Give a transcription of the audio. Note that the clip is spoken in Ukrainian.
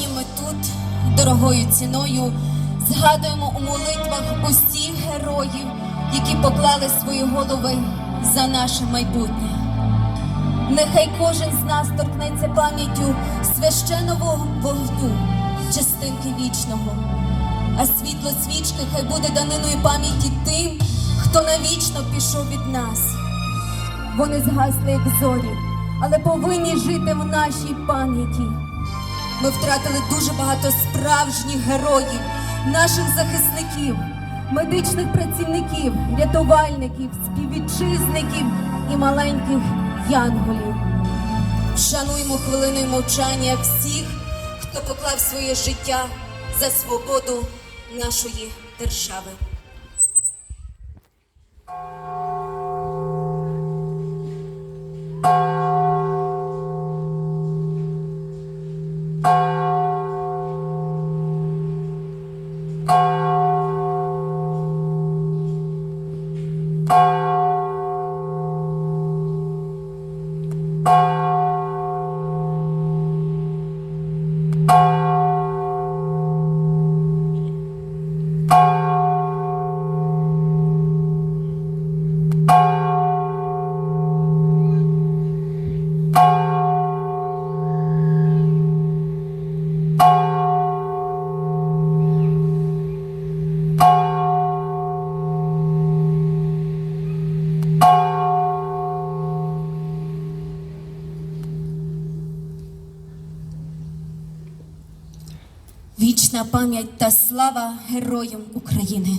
Сьогодні ми тут дорогою ціною згадуємо у молитвах усіх героїв, які поклали свої голови за наше майбутнє. Нехай кожен з нас торкнеться пам'яттю священного вогню, частинки вічного, а світло свічки хай буде даниною пам'яті тим, хто навічно пішов від нас. Вони згасли, як зорі, але повинні жити в нашій пам'яті. Ми втратили дуже багато справжніх героїв, наших захисників, медичних працівників, рятувальників, співвітчизників і маленьких янголів. Шануємо хвилиною мовчання всіх, хто поклав своє життя за свободу нашої держави. Вічна пам'ять та слава героям України.